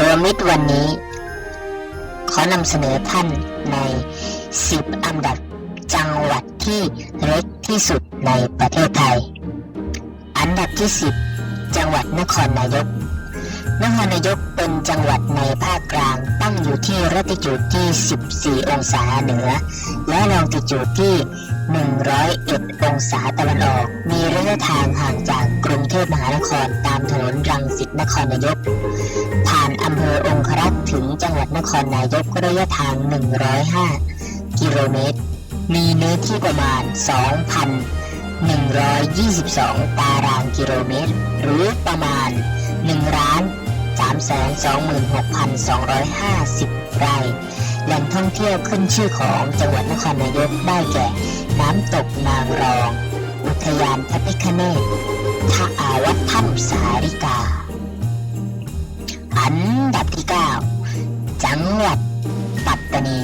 รวมมิตรวันนี้ ขอนำเสนอท่านใน 10 อันดับจังหวัดที่เล็กที่สุดในประเทศไทย อันดับที่ 10 จังหวัดนครนายก นครนายกเป็นจังหวัดในภาคกลางตั้งอยู่ที่รัติจูดที่ 14 องศาเหนือ และลองติจูดที่ 101 องศาตะวันออก มีระยะทางห่างจากกรุงเทพมหานครตามถนนรังสิตนครนายก ภอองครักษ์ถึงจังหวัดนครนายกระยะทาง 105 กิโลเมตร มีเนื้อที่ประมาณ 2,122 ตารางกิโลเมตร หรือประมาณ1ล้าน326,250 ไร่ แหล่งท่องเที่ยวขึ้นชื่อของจังหวัดนครนายกได้แก่ น้ำตกนางรอง อุทยานพระพิฆเนศท่าอาวัดถ้ำสาริกา อันดับที่ 9 จังหวัดปัตตานี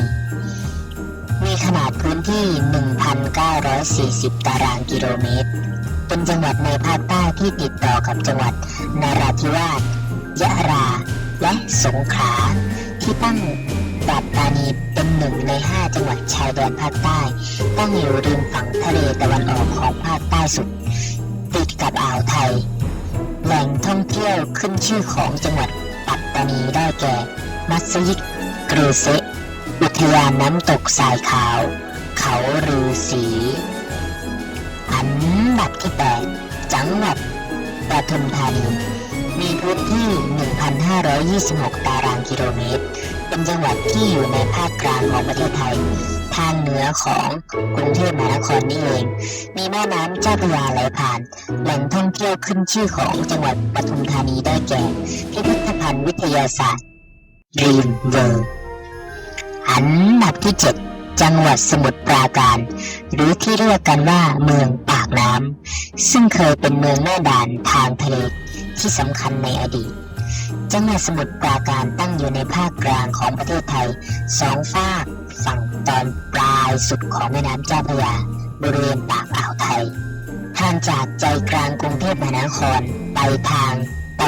มีขนาดพื้นที่ 1,940 ตารางกิโลเมตร เป็นจังหวัดในภาคใต้ที่ติดต่อกับจังหวัดนราธิวาสยะลาและสงขลาที่ตั้งปัตตานีเป็นหนึ่งใน 5 จังหวัดชายแดนภาคใต้ ตั้งอยู่ริมฝั่งทะเลตะวันออกของภาคใต้สุด ติดกับอ่าวไทย แหล่งท่องเที่ยวขึ้นชื่อของจังหวัด ปัตตานีได้แก่ มัสยิดเกรเซอุทยานน้ำตกสายขาว เขารือสีอันดับที่ 8 จังหวัดปทุมธานีมีพื้นที่ 1,526 ตารางกิโลเมตร เป็นจังหวัดที่อยู่ในภาคกลางของประเทศไทย ทางเหนือของกรุงเทพมหานครนี่เอง มีแม่น้ำเจ้าพระยาไหลผ่าน แหล่งท่องเที่ยวขึ้นชื่อของจังหวัดปทุมธานีได้แก่พิพิธ ภัณฑ์วิทยาศาสตร์รีมเวิร์อันดับที่ 7 จังหวัดสมุทรปราการ หรือที่เรียกกันว่าเมืองปากน้ำซึ่งเคยเป็นเมืองหน้าด่านทางทะเลที่สำคัญในอดีต จังหวัดสมุทรปราการตั้งอยู่ในภาคกลางของประเทศไทยสองฝากฝั่งตอนปลายสุดของแม่น้ำเจ้าพระยาบริเวณปากอ่าวไทยห่างจากใจกลางกรุงเทพมหานครไปทาง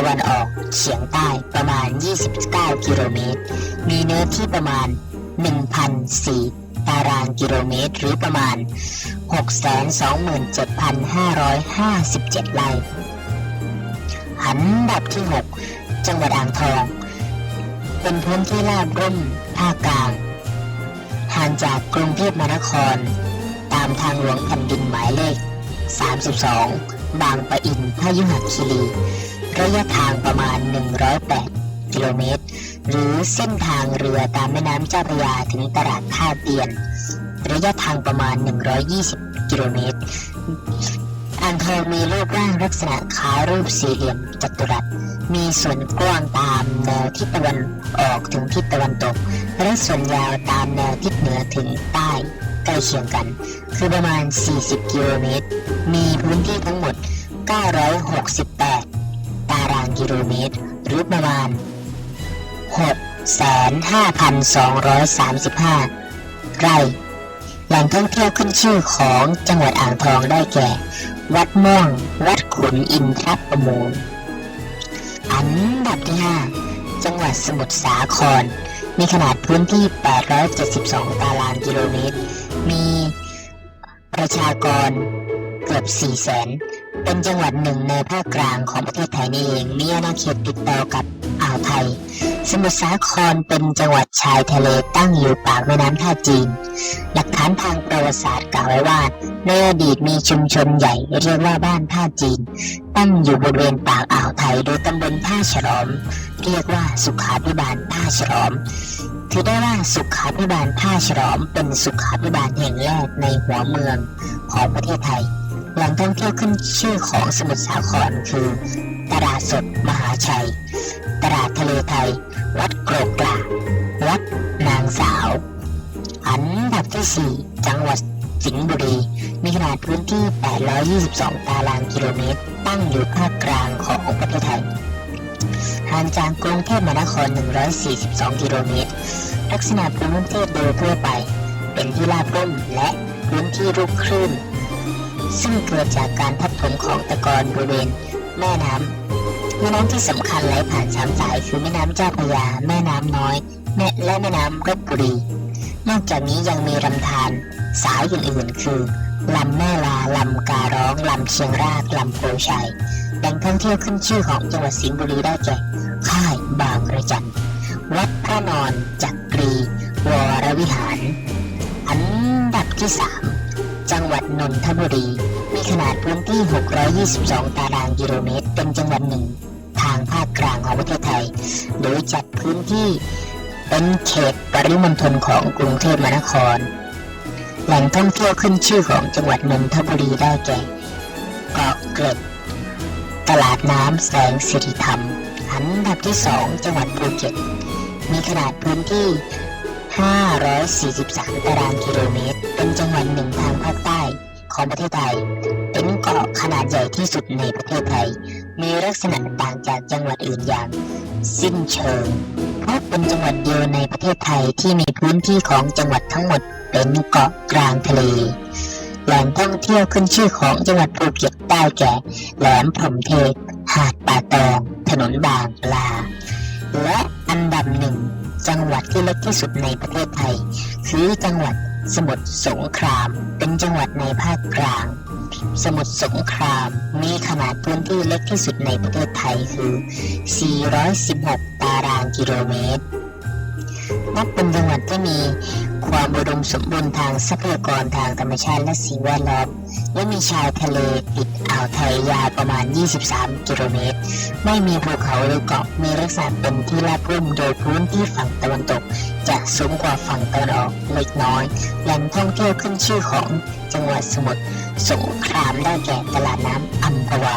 วันออกเฉียงใต้ประมาณ 29 กิโลเมตร มีเนื้อที่ประมาณ 1,004 ตารางกิโลเมตร หรือประมาณ 627,557 ไร่อันดับที่ 6 จังหวัดอ่างทอง เป็นพื้นที่ราบรุ่มภาคกลางห่างจากกรุงเทพมหานคร ตามทางหลวงแผ่นดินหมายเลข 32 บางปะอินพยุหคีรี ระยะทางประมาณ 108 กิโลเมตร หรือเส้นทางเรือตามแม่น้ำเจ้าพระยาถึงตลาดท่าเตียน ระยะทางประมาณ 120 กิโลเมตร อ่างทองมีรูปร่างลักษณะคล้ายรูปสี่เหลี่ยมจัตุรัส มีส่วนกว้างตามแนวทิศตะวันออกถึงทิศตะวันตก และส่วนยาวตามแนวทิศเหนือถึงใต้ใกล้เคียงกัน คือประมาณ 40 กิโลเมตร มีพื้นที่ทั้งหมด 968 กิโลเมตร หรือประมาณ 65,235 ไร่ แหล่งท่องเที่ยวขึ้นชื่อของจังหวัดอ่างทองได้แก่ วัดม่วง วัดขุนอินทรประมูล อันดับที่ 5 จังหวัดสมุทรสาคร มีขนาดพื้นที่ 872 ตารางกิโลเมตร มีประชากรเกือบ4แสน เป็นจังหวัดหนึ่งในภาคกลางของประเทศไทยนี่เองมีอาณาเขตติดต่อกับอ่าวไทย สมุทรสาครเป็นจังหวัดชายทะเลตั้งอยู่ปากแม่น้ำท่าจีน หลักฐานทางประวัติศาสตร์กล่าวไว้ว่าในอดีตมีชุมชนใหญ่เรียกว่าบ้านท่าจีน ตั้งอยู่บริเวณปากอ่าวไทยโดยตำบลท่าฉลอม เรียกว่าสุขาพิบาลท่าฉลอมถือได้ว่าสุขาพิบาลท่าฉลอมเป็นสุขาพิบาลแห่งแรกในหัวเมืองของประเทศไทย แหล่งท่องเที่ยวขึ้นชื่อของสมุทรสาครคือ ตลาดสดมหาชัย ตลาดทะเลไทย วัดโกรกกลาวัดนางสาว อันดับที่ 4 จังหวัดสิงห์บุรี มีขนาดพื้นที่ 822 ตารางกิโลเมตร ตั้งอยู่ภาคกลางของประเทศไทยห่างจากกรุงเทพมหานคร 142 กิโลเมตร ลักษณะภูมิประเทศโดยทั่วไป เป็นที่ราบรุ่มและพื้นที่ลูกคลื่น ซึ่งเกิดจากการทับถมของตะกอนบริเวณแม่น้ำแม่น้ำที่สำคัญไหลผ่านสามสายคือแม่น้ำเจ้าพระยา แม่น้ำน้อยแม่และแม่น้ำรบบุรี นอกจากนี้ยังมีลำธารสายอื่นๆคือลำแม่ลาลำการ้องลำเชียงรากลำโพชัยแหล่งท่องเที่ยวขึ้นชื่อของจังหวัดสิงห์บุรีได้แก่ค่ายบางระจันวัดพระนอนจักรีวรวิหาร อันดับที่3 จังหวัดนนทบุรี มีขนาดพื้นที่ 622 ตารางกิโลเมตร เป็นจังหวัดหนึ่ง ทางภาคกลางของประเทศไทย โดยจัดพื้นที่เป็นเขตปริมณฑลของกรุงเทพมหานคร แหล่งท่องเที่ยวขึ้นชื่อของจังหวัดนนทบุรีได้แก่เกาะเกร็ด ตลาดน้ำแสงสิริธรรม อันดับที่ 2 จังหวัดภูเก็ต มีขนาดพื้นที่ 543 ตารางกิโลเมตร เป็นจังหวัดหนึ่งทางภาคใต้ของประเทศไทย เป็นเกาะขนาดใหญ่ที่สุดในประเทศไทย มีลักษณะต่างจากจังหวัดอื่นอย่าง สิ้นเชิง เพราะเป็นจังหวัดเดียวในประเทศไทยที่มีพื้นที่ของจังหวัดทั้งหมดเป็นเกาะกลางทะเล แหล่งท่องเที่ยวขึ้นชื่อของจังหวัดภูเก็ตได้แก่ แหลมพรหมเทพหาดป่าตอง ถนนบางปลา และอันดับหนึ่ง จังหวัดที่เล็กที่สุดในประเทศไทย คือจังหวัดสมุทรสงคราม เป็นจังหวัดในภาคกลาง สมุทรสงครามมีขนาดพื้นที่เล็กที่สุดในประเทศไทยคือ 416 ตารางกิโลเมตร นับเป็นจังหวัดที่มี ความอุดมสมบูรณ์ทางทรัพยากรทางธรรมชาติและสิ่งแวดล้อม และมีชายทะเลติดอ่าวไทยยาวประมาณ 23 กิโลเมตร ไม่มีภูเขาหรือเกาะ มีลักษณะเป็นที่ราบรุ่มโดยพื้นที่ฝั่งตะวันตก จะสูงกว่าฝั่งตะวันออกเล็กน้อย แหล่งท่องเที่ยวขึ้นชื่อของจังหวัดสมุทรสงครามได้แก่ตลาดน้ำอัมพวา